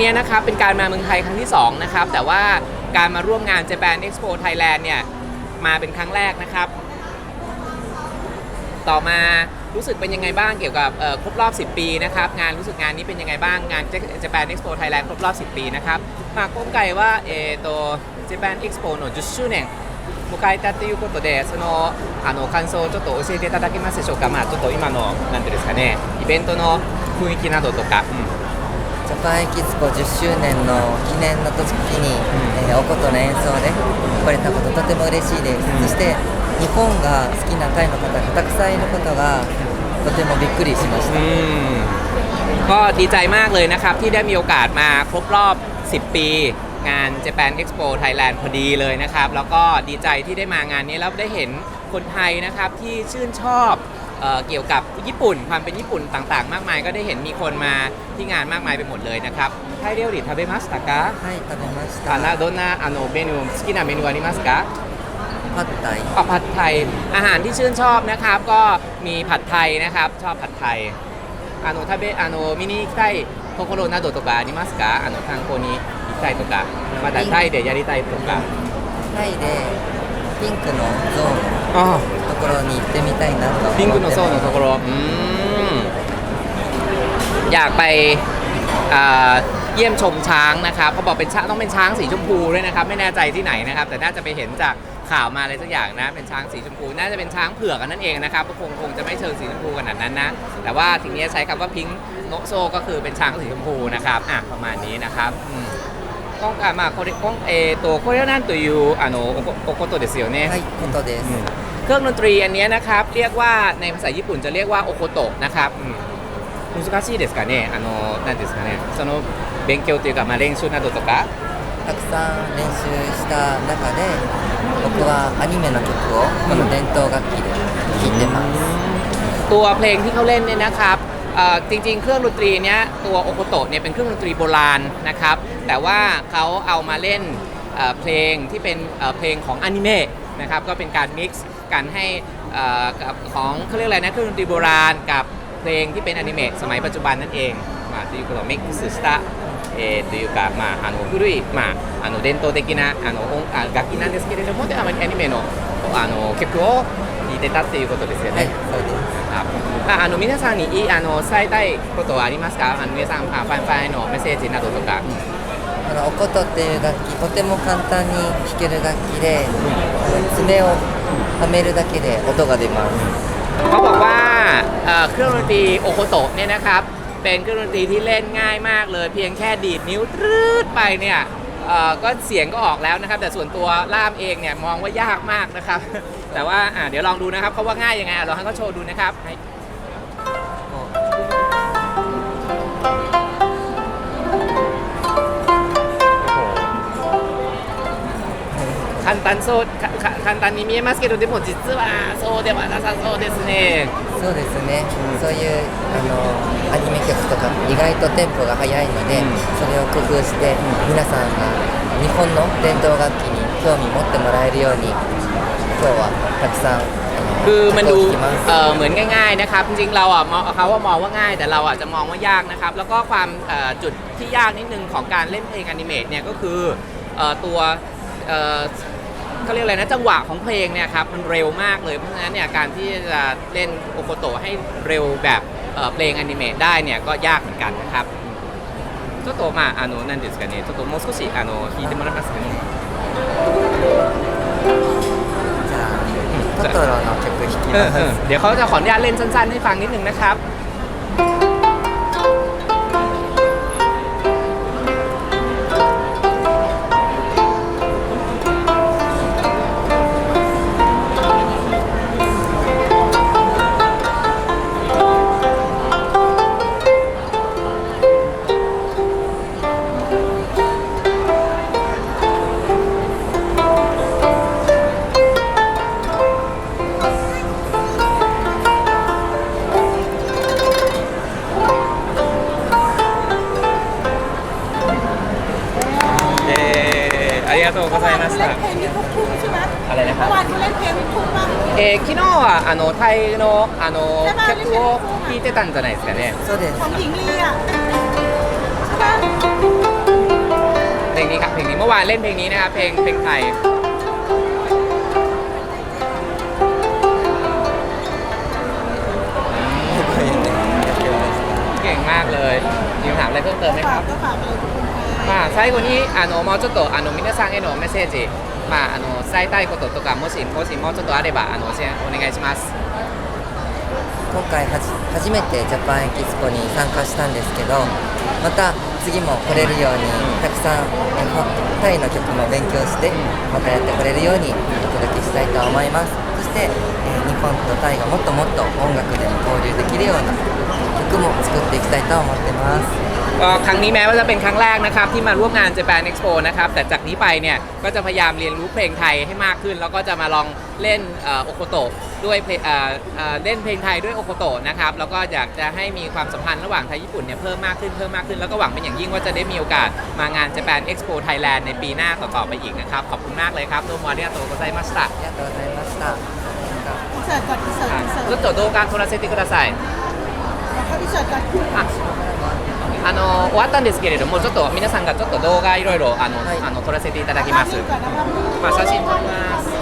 เนี่ยนะครับเป็นการมาเมืองไทยครั้งที่ 2 นะครับ แต่ว่าการมาร่วมงาน Japan Expo Thailand เนี่ย มาเป็นครั้งแรกนะครับ ต่อมารู้สึกเป็นยังไงบ้างเกี่ยวกับครบรอบ 10 ปีนะครับ งานรู้สึกงานนี้เป็นยังไงบ้างงาน Japan Expo Thailand ครบรอบ 10 ปีนะครับมาก้มไกว่าเอโต Japan Expo の10周年迎えたっいうことで、そのあの感想をちょっと教えていただけますでしょうか、まあ、ちょっと今の、なんてですかね、イベントの雰囲気などとか。うんジャパンエキスポ10周年の記念の時に、えーお琴の演奏で来れたこととても嬉しいです、うんそして日本が好きなタイの方がたくさんいることがとてもびっくりしました、 อืมก็ดีใจมากเลยนะครับ ที่ได้มีโอกาสมาครบรอบ 10 ปี งาน Japan Expo Thailand พอดีเลยนะครับ แล้วก็ดีใจที่ได้มางานนี้แล้วได้เห็นคนไทยนะครับที่ชื่นชอบ เกี่ยวกับญี่ปุ่นความเป็นญี่ปุ่นต่างๆ มากมาย ก็ได้เห็นมีคนมาที่งานมากมายไปหมดเลยนะครับไทยเรียวริทาเบมัสตากะはい、食べました。อานาโดนาอโนเมนูสกินาเมนูอะนิมัสกะパッタイ。ก็ผัดไทยอาหารที่ชื่นชอบนะครับ ก็มีผัดไทยนะครับ ชอบผัดไทยอานทาเบอานุมินิไตโคโคโรนาโดตกะนิมัสกะอานทางโคนิอิไตตกะมาแต่ไทยเดี๋ยยาริไตโตกะタイで、ピンクのゾーン。อ๋อ ころに行ってみたいなと思って ピンクの層のところอืมอยากไปอ่าเยี่ยมชมช้างนะครับเขาบอกเป็นช้างต้องเป็นช้างสีชมพูด้วยนะครับ ไม่แน่ใจที่ไหนนะครับ แต่น่าจะไปเห็นจากข่าวมาอะไรสักอย่างนะ เป็นช้างสีชมพู น่าจะเป็นช้างเผือกกันนั่นเองนะครับก็คงคงจะไม่เชิงสีชมพูขนาดนั้นนะ แต่ว่าทีนี้ใช้คำว่าพิงโนโซก็คือเป็นช้างสีชมพูนะครับอ่ะประมาณนี้นะครับอืม今回まあこれ今えーとこれはなんというあのおこおことですよね。はい琴です、 เครื่องดนตรีอันเนี้ยนะครับ เรียกว่าในภาษาญี่ปุ่นจะเรียกว่าโอโคโตะนะครับอืม難しいですかねあの何ですかねその勉強というかまあ練習などとかたくさん練習した中で僕はアニメの曲をこの伝統楽器で弾いてます、 ตัวเพลงที่เขาเล่นเนี่ยนะครับเอ่อจริงๆ เครื่องดนตรีเนี้ยตัวโอโคโตะเนี่ยเป็นเครื่องดนตรีโบราณนะครับ แต่ว่าเขาเอามาเล่นเอ่อเพลงที่เป็นเอ่อเพลงของอนิเมะนะครับ ก็เป็นการมิกซ์ กันให้เอ่อกับของเขาเรียกอะไรนะเครื่องดนตรีโบราณกับเพลงที่เป็นอนิเมะสมัยปัจจุบันนั่นเองมาということをミックスしたえーというか、まあ、あの古い、まあ、あの伝統的なあの音あ楽器なんですけれどもでアニメのあの曲を弾いてたっていうことですよね。はいそうですครับอ่ะあの皆さんにいいあの伝えたいことはありますかあの皆さんあファンファンへのメッセージなどとか、このお琴っていう楽器とても簡単に弾ける楽器で爪を はめるだけで音が出ます เขาบอกว่าเอ่อเครื่องดนตรีโอโคโตะเนี่ยนะครับ เป็นเครื่องดนตรีที่เล่นง่ายมากเลย เพียงแค่ดีดนิ้วตรืดไปเนี่ยเอ่อก็เสียงก็ออกแล้วนะครับ แต่ส่วนตัวล่ามเองเนี่ยมองว่ายากมากนะครับ แต่ว่าอ่ะเดี๋ยวลองดูนะครับเขาว่าง่ายยังไงอ่ะลองให้เขาโชว์ดูนะครับ 簡単そうかか簡単に見えますけどでも実はそうではなさそうですねうそうですね、そういうあのアニメ曲とか意外とテンポが速いので、うんそれを工夫して皆さんが日本の伝統楽器に興味持ってもらえるように今日はたくさんあの คือมัน 曲 ดู を弾きます เอ่อเหมือนง่ายๆนะครับ จริงๆเราอ่ะมองเขาว่ามองว่าง่าย แต่เราอ่ะจะมองว่ายากนะครับ แล้วก็ความเอ่อจุดที่ยากนิดนึงของการเล่นเพลงอนิเมะเนี่ยก็คือเอ่อตัวเอ่อ เขาเรียกอะไรนะจังหวะของเพลงเนี่ยครับมันเร็วมากเลยเพราะฉะนั้นเนี่ยการที่จะเล่นโอโคโตะให้เร็วแบบเอ่อเพลงอนิเมะได้เนี่ยก็ยากเหมือนกันนะครับちょっとまああの何ですかねちょっともう少しあの弾いてもらえますかねじゃあトトロの曲弾き เอ ま อ す ๆเดี๋ยวเขาจะขออนุญาตเล่นสั้นๆให้ฟังนิดนึงนะครับ えー昨日はあのタイのあの曲を聴いてたんじゃないですかねそうです ของหญิงลีอ่ะใช่ปะ เพลงนี้ครับเพลงนี้เมื่อวานเล่นเพลงนี้นะครับเพลงเพลงไทย あのもうちょっとあの皆さんへのメッセージまああの伝えたいこととかもしもしもうちょっとあればあのお願いします。今回はじ初めてジャパンエキスポに参加したんですけどまた次も来れるようにたくさんえほタイの曲も勉強してまたやってくれるようにお届けしたいと思います。そして、えー日本とタイがもっともっと音楽でも交流できるような曲も作っていきたいと思ってます ก็ครั้งนี้แม้ว่าจะเป็นครั้งแรกนะครับที่มาร่วมงาน Japan Expo นะครับแต่จากนี้ไปเนี่ยก็จะพยายามเรียนรู้เพลงไทยให้มากขึ้น แล้วก็จะมาลองเล่นโอโคโตะด้วยเพลงเอ่อเอ่อเล่นเพลงไทยด้วยโอโคโตะนะครับแล้วก็อยากจะให้มีความสัมพันธ์ระหว่างไทยญี่ปุ่นเนี่ยเพิ่มมากขึ้นเพิ่มมากขึ้นแล้วก็หวังเป็นอย่างยิ่งว่าจะได้มีโอกาสมางาน Japan Expo Thailand ในปีหน้าต่อๆไปอีกนะครับขอบคุณมากเลยครับโดโมอาริยาโตโกไซมัสตะ ありがとうございましたなんか อินเสิร์ตก่อนอินเสิร์ตอินเสิร์ต ちょっと動画撮らせてください。 แล้วก็อินเสิร์ตก่อน ああ 終わったんですけれどもちょっと皆さんがちょっと動画いろいろあの、はい、あの撮らせていただきます。まあ、写真撮ります。